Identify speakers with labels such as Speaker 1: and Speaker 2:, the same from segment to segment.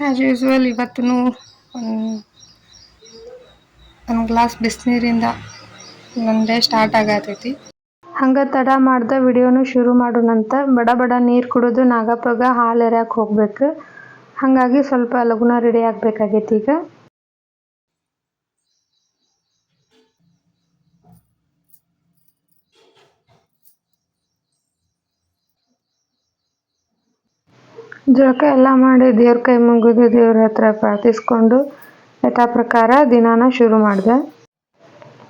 Speaker 1: As usual ಇವತ್ತು ಒಂದು ಒಂದು ಗ್ಲಾಸ್ ಬಿಸಿನೀರಿಂದ ಡೇ ಸ್ಟಾರ್ಟ್ ಆಗತೈತಿ. ಹಂಗೆ ತಡ ಮಾಡ್ದೆ ವಿಡಿಯೋನು ಶುರು ಮಾಡೋಣಂತ ಬಡ ಬಡ ನೀರು ಕುಡಿದು ನಾಗಪ್ಪಗ ಹಾಲು ಎರ್ಯಕ್ಕೆ ಹೋಗ್ಬೇಕು. ಹಾಗಾಗಿ ಸ್ವಲ್ಪ ಲಗುನ ರೆಡಿ ಆಗಬೇಕಾಗೈತಿ ಈಗ. ಜಳಕ ಎಲ್ಲ ಮಾಡಿ ದೇವ್ರ ಕೈ ಮುಗಿದು ದೇವ್ರ ಹತ್ರ ಪ್ರಾರ್ಥಿಸ್ಕೊಂಡು ಯಥಾ ಪ್ರಕಾರ ದಿನಾನ ಶುರು ಮಾಡಿದೆ.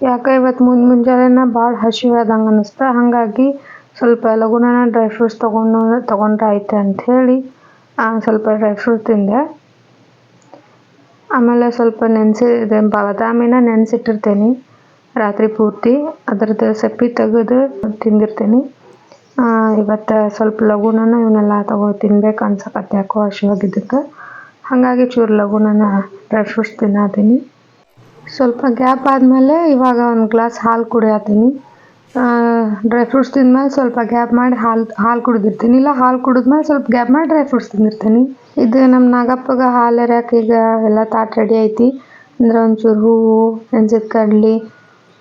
Speaker 1: ಯಾಕೆ ಇವತ್ತು ಮುಂದೆ ಮುಂಜಾನೆನ ಭಾಳ ಹಸಿವಾದಂಗೆ ಅನ್ನಿಸ್ತು, ಹಾಗಾಗಿ ಸ್ವಲ್ಪ ಲಘುನ ಡ್ರೈ ಫ್ರೂಟ್ಸ್ ತೊಗೊಂಡು ತೊಗೊಂಡ್ರೆ ಆಯ್ತು ಅಂಥೇಳಿ ಸ್ವಲ್ಪ ಡ್ರೈ ಫ್ರೂಟ್ ತಿಂದೆ. ಆಮೇಲೆ ಸ್ವಲ್ಪ ನೆನೆಸಿದೆ ಬಾದಾಮಿನ ನೆನೆಸಿಟ್ಟಿರ್ತೀನಿ ರಾತ್ರಿ ಪೂರ್ತಿ. ಅದರದ್ದು ಸಪ್ಪೆ ತೆಗೆದು ತಿಂದಿರ್ತೀನಿ. ಇವತ್ತು ಸ್ವಲ್ಪ ಲಘುನ ಇವನ್ನೆಲ್ಲ ತಗೋ ತಿನ್ಬೇಕು ಅನ್ಸಕತ್ತೆ ಯಾಕೋ ಹಸಿವಾಗಿದ್ದಕ್ಕೆ. ಹಾಗಾಗಿ ಚೂರು ಲಘುನ ಡ್ರೈ ಫ್ರೂಟ್ಸ್ ತಿನ್ನತೀನಿ. ಸ್ವಲ್ಪ ಗ್ಯಾಪ್ ಆದಮೇಲೆ ಇವಾಗ ಒಂದು ಗ್ಲಾಸ್ ಹಾಲು ಕುಡಿಯತ್ತೀನಿ ಡ್ರೈ ಫ್ರೂಟ್ಸ್ ತಿಂದ್ಮೇಲೆ ಸ್ವಲ್ಪ ಗ್ಯಾಪ್ ಮಾಡಿ ಹಾಲು ಹಾಲು ಕುಡಿದಿರ್ತೀನಿ. ಇಲ್ಲ ಹಾಲು ಕುಡಿದ್ಮೇಲೆ ಸ್ವಲ್ಪ ಗ್ಯಾಪ್ ಮಾಡಿ ಡ್ರೈ ಫ್ರೂಟ್ಸ್ ತಿಂದಿರ್ತೀನಿ. ಇದು ನಮ್ಮ ನಾಗಪ್ಪಗೆ ಹಾಲು ಎರ್ಯಾಕೆ ಈಗ ಎಲ್ಲ ತಾಟ್ ರೆಡಿ ಐತಿ. ಅಂದ್ರೆ ಒಂಚೂರು ಹೂವು ನೆನ್ಸಿದ ಕಡ್ಲಿ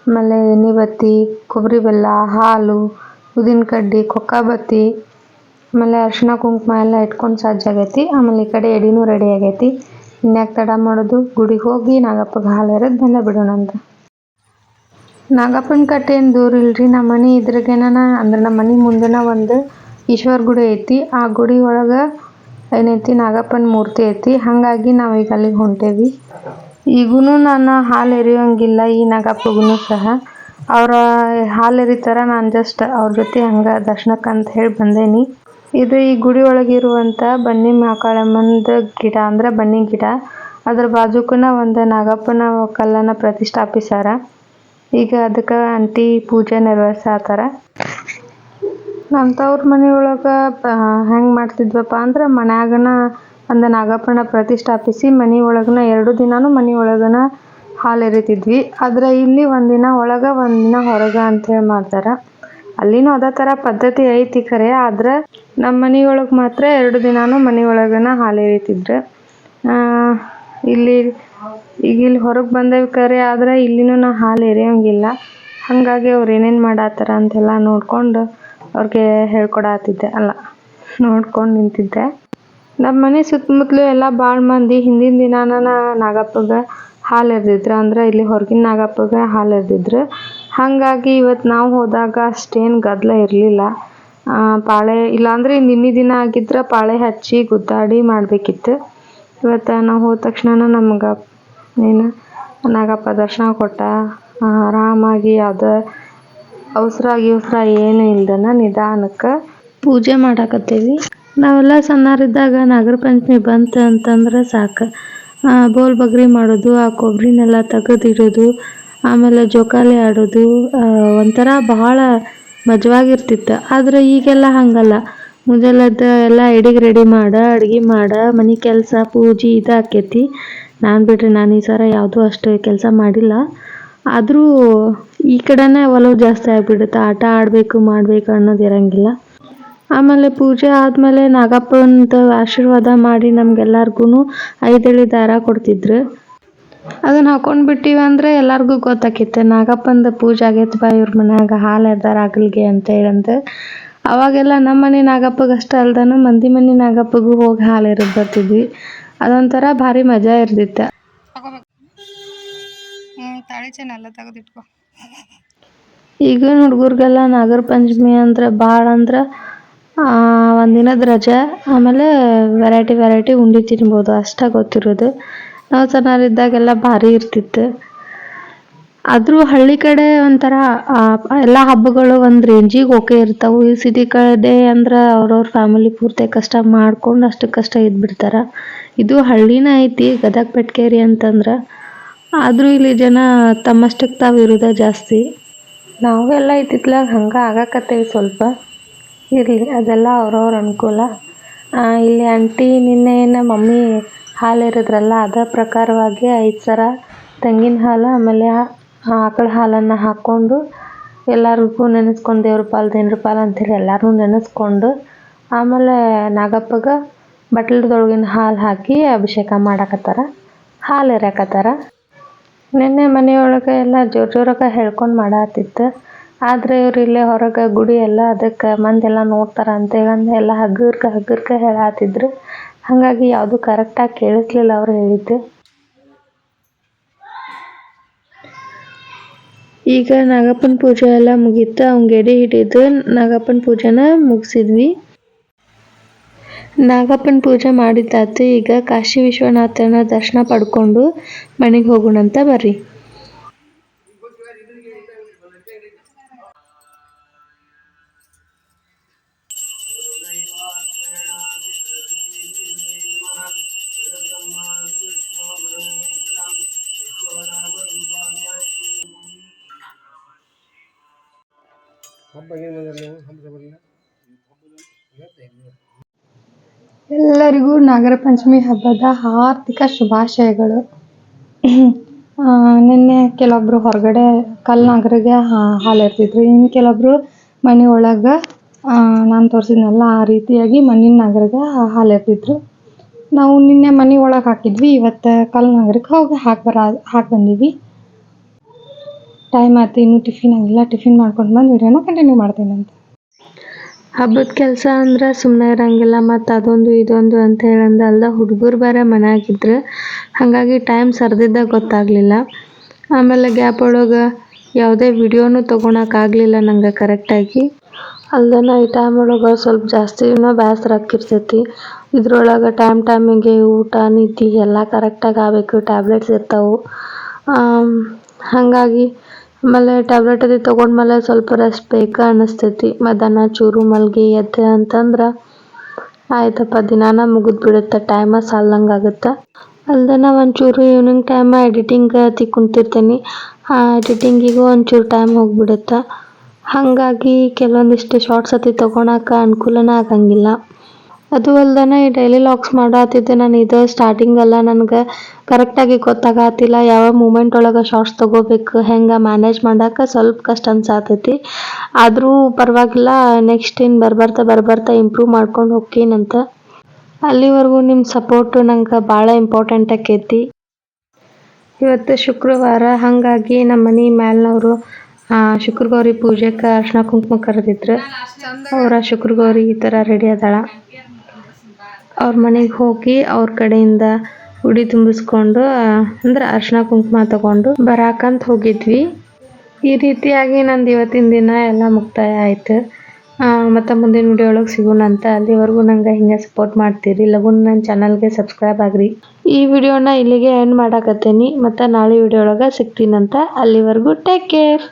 Speaker 1: ಆಮೇಲೆ ಎಣ್ಣೆ ಬತ್ತಿ ಕೊಬ್ಬರಿ ಬೆಲ್ಲ, ಹಾಲು ಉದಿನ ಕಡ್ಡಿ ಕೊಕ್ಕಬತ್ತಿ ಆಮೇಲೆ ಅರಿಶಿನ ಕುಂಕುಮ ಎಲ್ಲ ಇಟ್ಕೊಂಡು ಸಜ್ಜಾಗೈತಿ ಆಮೇಲೆ ಈ ಕಡೆ ಎಡಿನೂ ರೆಡಿ ಆಗೈತಿ. ಇನ್ಯಾಕೆ ತಡ ಮಾಡೋದು? ಗುಡಿಗೆ ಹೋಗಿ ನಾಗಪ್ಪಗೆ ಹಾಲು ಎರೆದು ಬಂದ ಬಿಡೋಣ ಅಂತ. ನಾಗಪ್ಪನ ಕಟ್ಟೆ ಏನು ದೂರ ಇಲ್ರಿ? ನಮ್ಮ ಮನೆ ಇದ್ರಗೇನ ಅಂದ್ರೆ ನಮ್ಮ ಮನೆ ಮುಂದಿನ ಒಂದು ಈಶ್ವರ ಗುಡಿ ಐತಿ. ಆ ಗುಡಿ ಒಳಗೆ ಏನೈತಿ? ನಾಗಪ್ಪನ ಮೂರ್ತಿ ಐತಿ. ಹಾಗಾಗಿ ನಾವು ಈಗ ಅಲ್ಲಿಗೆ ಹೊಂಟೇವಿ. ಈಗೂ ನಾನು ಹಾಲು ಎರಿಯೋಂಗಿಲ್ಲ, ಈ ನಾಗಪ್ಪಗೂ ಸಹ. ಅವರ ಹಾಲು ಎರಿತಾರ ನಾನು ಜಸ್ಟ್ ಅವ್ರ ಜೊತೆ ಹಂಗೆ ದರ್ಶನಕ್ಕೆ ಅಂತ ಹೇಳಿ ಬಂದೇನಿ. ಇದು ಈ ಗುಡಿ ಒಳಗಿರುವಂಥ ಬನ್ನಿ ಮಹಾಕಾಳಮ್ಮಂದು ಗಿಡ ಅಂದ್ರೆ ಬನ್ನಿ ಗಿಡ. ಅದ್ರ ಬಾಜುಕನ ಒಂದು ನಾಗಪ್ಪನ ಕಲ್ಲನ್ನು ಪ್ರತಿಷ್ಠಾಪಿಸ್ಯಾರ. ಈಗ ಅದಕ್ಕೆ ಆಂಟಿ ಪೂಜೆ ನೆರವೇರ್ಸಾತಾರ ನಮ್ಮ ತವ್ರ ಮನೆಯೊಳಗೆ ಹೆಂಗೆ ಮಾಡ್ತಿದ್ವಪ್ಪ ಅಂದ್ರೆ ಮನ್ಯಾಗನ ಒಂದು ನಾಗಪ್ಪನ ಪ್ರತಿಷ್ಠಾಪಿಸಿ ಮನೆ ಒಳಗನ ಎರಡು ದಿನಾನು ಮನೆ ಒಳಗನ ಹಾಲು ಎರಿತಿದ್ವಿ. ಆದ್ರೆ ಇಲ್ಲಿ ಒಂದಿನ ಒಳಗೆ ಒಂದಿನ ಹೊರಗೆ ಅಂತೇಳಿ ಮಾಡ್ತಾರೆ. ಅಲ್ಲಿನೂ ಅದೇ ಥರ ಪದ್ಧತಿ ಐತಿ ಖರೆ ಆದ್ರೆ ನಮ್ಮ ಮನೆಯೊಳಗೆ ಮಾತ್ರ ಎರಡು ದಿನಾನು ಮನೆ ಒಳಗನ ಹಾಲು ಎರಿತಿದ್ರು. ಇಲ್ಲಿ ಈಗ ಇಲ್ಲಿ ಹೊರಗೆ ಬಂದೇವಿ ಖರೆ ಆದ್ರೆ ಇಲ್ಲಿನೂ ನಾ ಹಾಲು ಎರೆಯೋಂಗಿಲ್ಲ. ಹಾಗಾಗಿ ಅವ್ರು ಏನೇನು ಮಾಡತ್ತಾರ ಅಂತೆಲ್ಲ ನೋಡ್ಕೊಂಡು ಅವ್ರಿಗೆ ಹೇಳ್ಕೊಡತ್ತಿದ್ದೆ ಅಲ್ಲ, ನೋಡ್ಕೊಂಡು ನಿಂತಿದ್ದೆ. ನಮ್ಮ ಮನೆ ಸುತ್ತಮುತ್ತಲೂ ಎಲ್ಲ ಭಾಳ ಮಂದಿ ಹಿಂದಿನ ದಿನಾನ ನಾಗಪ್ಪಗೆ ಹಾಲು ಎರೆದಿದ್ರು ಅಂದ್ರೆ ಇಲ್ಲಿ ಹೊರಗಿನ ನಾಗಪ್ಪಗೆ ಹಾಲು ಎರೆದಿದ್ರು. ಹಾಗಾಗಿ ಇವತ್ತು ನಾವು ಹೋದಾಗ ಅಷ್ಟೇನು ಗದ್ದಲ ಇರಲಿಲ್ಲ. ಪಾಳೆ ಇಲ್ಲಾಂದರೆ ನಿನ್ನೆ ದಿನ ಆಗಿದ್ರೆ ಪಾಳೆ ಹಚ್ಚಿ ಗುದ್ದಾಡಿ ಮಾಡಬೇಕಿತ್ತು. ಇವತ್ತು ನಾವು ಹೋದ ತಕ್ಷಣ ನಮ್ಗೆ ಏನು ನಾಗಪ್ಪ ದರ್ಶನ ಕೊಟ್ಟ. ಆರಾಮಾಗಿ ಯಾವುದೇ ಅವಸರ ಗಿವಸರ ಏನು ಇಲ್ದನ ನಿಧಾನಕ್ಕೆ ಪೂಜೆ ಮಾಡಕತ್ತೀವಿ. ನಾವೆಲ್ಲ ಸಣ್ಣರಿದ್ದಾಗ ನಾಗರ ಪಂಚಮಿ ಬಂತು ಅಂತಂದ್ರೆ ಸಾಕು. ಬೋಲ್ ಬಗ್ರಿ ಮಾಡೋದು, ಆ ಕೊಬ್ಬರಿನೆಲ್ಲ ತೆಗೆದಿಡೋದು ಆಮೇಲೆ ಜೋಕಾಲಿ ಆಡೋದು ಒಂಥರ ಬಹಳ ಮಜವಾಗಿರ್ತಿತ್ತು. ಆದ್ರೆ ಈಗೆಲ್ಲ ಹಾಗಲ್ಲ. ಎದ್ದು ಎಲ್ಲ ಎಡಿಗೆ ರೆಡಿ ಮಾಡು, ಅಡುಗೆ ಮಾಡು, ಮನೆ ಕೆಲಸ ಪೂಜೆ ಇದು ಆಕೈತಿ. ನಾನು ಬಿಡ್ರಿ, ನಾನು ಈ ಸಲ ಯಾವುದೂ ಅಷ್ಟು ಕೆಲಸ ಮಾಡಿಲ್ಲ. ಆದರೂ ಈ ಕಡೆನೇ ಒಲವು ಜಾಸ್ತಿ ಆಗಿಬಿಡುತ್ತೆ. ಆಟ ಆಡಬೇಕು, ಮಾಡಬೇಕು ಅನ್ನೋದು ಇರಂಗಿಲ್ಲ. ಆಮೇಲೆ ಪೂಜೆ ಆದಮೇಲೆ ನಾಗಪ್ಪಂದ ಆಶೀರ್ವಾದ ಮಾಡಿ ನಮ್ಗೆಲ್ಲರಿಗೂ ಐದೇಳಿ ದಾರ ಕೊಡ್ತಿದ್ರು. ಅದನ್ನ ಹಾಕೊಂಡು ಬಿಟ್ಟಿವಿ ಅಂದರೆ ಎಲ್ಲರಿಗೂ ಗೊತ್ತಾಕಿತ್ತೆ ನಾಗಪ್ಪಂದ ಪೂಜೆ ಆಗೈತೆ ಬಾ ಇವ್ರ ಮನ್ಯಾಗ ಹಾಲು ಆಗಲ್ಗೆ ಆಗಲಿಗೆ ಹೇಳಂತ ಅವಾಗೆಲ್ಲ ನಮ್ಮ ಮನೆ ನಾಗಪ್ಪಗೆ ಅಷ್ಟೇ ಅಲ್ದಾನು ಮಂದಿ ಮನೆ ನಾಗಪ್ಪಗೂ ಹೋಗಿ ಹಾಲು ಇರದ್ ಬರ್ತಿದ್ವಿ. ಅದೊಂಥರ ಭಾರಿ ಮಜಾ ಇರ್ತಿತ್ತು ತಾಳಿ ತೆಗೆದಿಟ್ಕೋ. ಈಗಿನ ಹುಡುಗರಿಗೆಲ್ಲ ನಾಗರ ಪಂಚಮಿ ಅಂದ್ರೆ ಭಾಳ ಅಂದ್ರೆ ಒಂದಿನದ ರಜೆ, ಆಮೇಲೆ ವೆರೈಟಿ ವೆರೈಟಿ ಉಂಡೆ ತಿನ್ಬೋದು, ಅಷ್ಟೇ ಗೊತ್ತಿರೋದು. ನಾವು ಸಣ್ಣವರಿದ್ದಾಗೆಲ್ಲ ಭಾರಿ ಇರ್ತಿತ್ತು. ಆದರೂ ಹಳ್ಳಿ ಕಡೆ ಒಂಥರ ಎಲ್ಲ ಹಬ್ಬಗಳು ಒಂದು ರೇಂಜಿಗೆ ಓಕೆ ಇರ್ತಾವೆ. ಈ ಸಿಟಿ ಕಡೆ ಅಂದ್ರೆ ಅವ್ರವ್ರ ಫ್ಯಾಮಿಲಿ ಪೂರ್ತಿ ಕಷ್ಟ ಮಾಡ್ಕೊಂಡು ಅಷ್ಟಕ್ಕಷ್ಟೇ ಇದ್ಬಿಡ್ತಾರೆ. ಇದು ಹಳ್ಳಿನ ಐತಿ, ಗದಗ, ಪೆಟ್ಕೇರಿ ಅಂತಂದ್ರೆ. ಆದರೂ ಇಲ್ಲಿ ಜನ ತಮ್ಮಷ್ಟಕ್ಕೆ ತಾವು ಇರೋದೇ ಜಾಸ್ತಿ. ನಾವೆಲ್ಲ ಇತ್ತಿತ್ಲಾಗ ಹಂಗೆ ಆಗಕತ್ತೇವೆ ಸ್ವಲ್ಪ. ಇರಲಿ, ಅದೆಲ್ಲ ಅವ್ರವ್ರ ಅನುಕೂಲ. ಇಲ್ಲಿ ಆಂಟಿ ನಿನ್ನೆ ಏನು ಮಮ್ಮಿ ಹಾಲು ಎರೆದ್ರಲ್ಲ ಅದೇ ಪ್ರಕಾರವಾಗಿ ಐದು ಸರ ತೆಂಗಿನ ಹಾಲು, ಆಮೇಲೆ ಆಕಳ ಹಾಲನ್ನು ಹಾಕ್ಕೊಂಡು ಎಲ್ಲರಿಗೂ ನೆನೆಸ್ಕೊಂಡು ದೇವ್ರ ಪಾಲು ದೇವ್ರ ಪಾಲು ಅಂತೇಳಿ ಎಲ್ಲರನ್ನೂ ನೆನೆಸ್ಕೊಂಡು ಆಮೇಲೆ ನಾಗಪ್ಪಗೆ ಬಟ್ಲದೊಳಗಿನ ಹಾಲು ಹಾಕಿ ಅಭಿಷೇಕ ಮಾಡಾಕತ್ತಾರ, ಹಾಲು ಇರಾಕತ್ತಾರ ನಿನ್ನೆ ಮನೆಯೊಳಗೆ ಎಲ್ಲ ಜೋರು ಜೋರಾಗ ಹೇಳ್ಕೊಂಡು ಮಾಡಾತಿತ್ತು. ಆದರೆ ಇವ್ರು ಇಲ್ಲೇ ಹೊರಗೆ ಗುಡಿ ಎಲ್ಲ ಅದಕ್ಕೆ ಮಂದೆಲ್ಲ ನೋಡ್ತಾರ ಅಂತ ಹೇಳಂದು ಎಲ್ಲ ಹಗುರ್ಕ ಹಗುರ್ಕ ಹೇಳಾತಿದ್ರು. ಹಾಗಾಗಿ ಯಾವುದು ಕರೆಕ್ಟಾಗಿ ಕೇಳಿಸ್ಲಿಲ್ಲ ಅವ್ರು ಹೇಳಿದ್ದು. ಈಗ ನಾಗಪ್ಪನ ಪೂಜೆ ಎಲ್ಲ ಮುಗೀತು ಅವ್ನಿಗೆ ಎಡೆ ಹಿಡಿದು ನಾಗಪ್ಪನ ಪೂಜೆನ ಮುಗಿಸಿದ್ವಿ. ನಾಗಪ್ಪನ ಪೂಜೆ ಮಾಡಿದ್ದಾತು, ಈಗ ಕಾಶಿ ವಿಶ್ವನಾಥನ ದರ್ಶನ ಪಡ್ಕೊಂಡು ಮನೆಗೆ ಹೋಗೋಣಂತ ಬರ್ರಿ. ಎಲ್ಲರಿಗೂ ನಾಗರ ಪಂಚಮಿ ಹಬ್ಬದ ಆರ್ಥಿಕ ಶುಭಾಶಯಗಳು. ನಿನ್ನೆ ಕೆಲವೊಬ್ರು ಹೊರಗಡೆ ಕಲ್ನಾಗರಿಗೆ ಹಾಲು ಇರ್ತಿದ್ರು ಇನ್ನು ಕೆಲವೊಬ್ರು ಮನೆ ಒಳಗೆ ನಾನು ತೋರಿಸಿದ್ನಲ್ಲ, ಆ ರೀತಿಯಾಗಿ ಮಣ್ಣಿನ ನಾಗರಿಗೆ ಹಾಲು ಇರ್ತಿದ್ರು ನಾವು ನಿನ್ನೆ ಮನೆ ಒಳಗೆ ಹಾಕಿದ್ವಿ. ಇವತ್ತು ಕಲ್ನಾಗರಿಗೆ ಹೋಗಿ ಹಾಕಿ ಬರ, ಹಾಕಿ ಬಂದೀವಿ. ಟೈಮ್ ಆಯ್ತು ಇನ್ನು ಟಿಫಿನ್ ಆಗಿಲ್ಲ ಟಿಫಿನ್ ಮಾಡ್ಕೊಂಡು ಬಂದು ವಿಡಿಯೋನ ಕಂಟಿನ್ಯೂ ಮಾಡ್ತೀನಂತೆ ಹಬ್ಬದ ಕೆಲಸ ಅಂದ್ರೆ ಸುಮ್ಮನೆ ಇರಂಗಿಲ್ಲ ಮತ್ತು ಅದೊಂದು ಇದೊಂದು ಅಂತ ಹೇಳಂದ ಅಲ್ದ ಹುಡುಗರು ಬೇರೆ ಮನೆಯಾಗಿದ್ರು. ಹಾಗಾಗಿ ಟೈಮ್ ಸರ್ದಿದ್ದ ಗೊತ್ತಾಗಲಿಲ್ಲ. ಆಮೇಲೆ ಗ್ಯಾಪ್ ಒಳಗೆ ಯಾವುದೇ ವಿಡಿಯೋನು ತೊಗೊಳಕ್ಕಾಗಲಿಲ್ಲ ನಂಗೆ ಕರೆಕ್ಟಾಗಿ ಅಲ್ದನ ಈ ಟೈಮ್ ಒಳಗೆ ಸ್ವಲ್ಪ ಜಾಸ್ತಿನ ಬೇಸರ ಹಾಕಿರ್ತೈತಿ ಇದ್ರೊಳಗೆ ಟೈಮ್ ಟೈಮಿಗೆ ಊಟ ನಿದ್ದೆ ಎಲ್ಲ ಕರೆಕ್ಟಾಗಿ ಆಗಬೇಕು ಟ್ಯಾಬ್ಲೆಟ್ಸ್ ಇರ್ತಾವೆ. ಹಾಗಾಗಿ ಆಮೇಲೆ ಟ್ಯಾಬ್ಲೆಟ್ ಅದು ತೊಗೊಂಡ್ಮೇಲೆ ಸ್ವಲ್ಪ ರೆಸ್ಟ್ ಬೇಕು ಅನ್ನಿಸ್ತೈತಿ. ಮಧ್ಯಾಹ್ನ ಚೂರು ಮಲ್ಗಿ ಎದ್ದೆ ಅಂತಂದ್ರೆ ಆಯ್ತಪ್ಪ, ದಿನಾನ ಮುಗಿದು ಬಿಡುತ್ತೆ ಟೈಮ ಸಾಲ್ದಂಗೆ ಆಗುತ್ತೆ ಅಲ್ದನ ಒಂಚೂರು ಈವ್ನಿಂಗ್ ಟೈಮ ಎಡಿಟಿಂಗ್ ಅತಿ ಕುಂತಿರ್ತೀನಿ. ಆ ಎಡಿಟಿಂಗಿಗೂ ಒಂಚೂರು ಟೈಮ್ ಹೋಗ್ಬಿಡುತ್ತೆ. ಹಾಗಾಗಿ ಕೆಲವೊಂದಿಷ್ಟು ಶಾರ್ಟ್ಸ್ ಅತಿ ತೊಗೊಳಕ್ಕೆ ಅನುಕೂಲನೇ ಆಗಂಗಿಲ್ಲ. ಅದು ಅಲ್ದನ ಈ ಡೈಲಿ ಲಾಕ್ಸ್ ಮಾಡಾತಿದ್ದೆ ನಾನು ಇದು ಸ್ಟಾರ್ಟಿಂಗ್ ಅಲ್ಲ ನನಗೆ ಕರೆಕ್ಟಾಗಿ ಗೊತ್ತಾಗತ್ತಿಲ್ಲ ಯಾವ ಮೂಮೆಂಟ್ ಒಳಗೆ ಶಾರ್ಟ್ಸ್ ತಗೋಬೇಕು, ಹೆಂಗೆ ಮ್ಯಾನೇಜ್ ಮಾಡಕ್ಕೆ ಸ್ವಲ್ಪ ಕಷ್ಟ ಅನ್ಸಾತೈತಿ. ಆದರೂ ಪರವಾಗಿಲ್ಲ ನೆಕ್ಸ್ಟ್ ಇನ್ನು ಬರ್ಬರ್ತಾ ಬರ್ಬರ್ತಾ ಇಂಪ್ರೂವ್ ಮಾಡ್ಕೊಂಡು ಹೋಗ್ತೀನಂತ ಅಲ್ಲಿವರೆಗೂ ನಿಮ್ಮ ಸಪೋರ್ಟು ನಂಗೆ ಭಾಳ ಇಂಪಾರ್ಟೆಂಟ್ ಆಕೈತಿ. ಇವತ್ತು ಶುಕ್ರವಾರ, ಹಾಗಾಗಿ ನಮ್ಮ ಮನೆ ಮ್ಯಾಲ್ನವರು ಶುಕ್ರಗೌರಿ ಪೂಜೆಗೆ ಅರ್ಶಿನ ಕುಂಕುಮ ಕರೆದಿದ್ರು. ಅವರ ಶುಕ್ರಗೌರಿ ಈ ಥರ ರೆಡಿ ಅದಾಳ. ಅವ್ರ ಮನೆಗೆ ಹೋಗಿ ಅವ್ರ ಕಡೆಯಿಂದ ಉಡಿ ತುಂಬಿಸ್ಕೊಂಡು ಅಂದ್ರೆ ಅರ್ಶಿನ ಕುಂಕುಮ ತಗೊಂಡು ಬರಾಕಂತ ಹೋಗಿದ್ವಿ. ಈ ರೀತಿಯಾಗಿ ನಂದು ಇವತ್ತಿನ ದಿನ ಎಲ್ಲ ಮುಕ್ತಾಯ ಆಯಿತು. ಮತ್ತು ಮುಂದಿನ ವಿಡಿಯೋ ಒಳಗೆ ಸಿಗೋಣಂತ ಅಲ್ಲಿವರೆಗೂ ನಂಗೆ ಹಿಂಗೆ ಸಪೋರ್ಟ್ ಮಾಡ್ತೀರಿ. ಲಗುನ್ ನನ್ನ ಚಾನಲ್ಗೆ ಸಬ್ಸ್ಕ್ರೈಬ್ ಆಗ್ರಿ. ಈ ವಿಡಿಯೋನ ಇಲ್ಲಿಗೆ ಎಂಡ್ ಮಾಡಕತ್ತೀನಿ. ಮತ್ತು ನಾಳೆ ವಿಡಿಯೋ ಒಳಗೆ ಸಿಗ್ತೀನಂತ ಅಲ್ಲಿವರೆಗೂ ಟೇಕ್ ಕೇರ್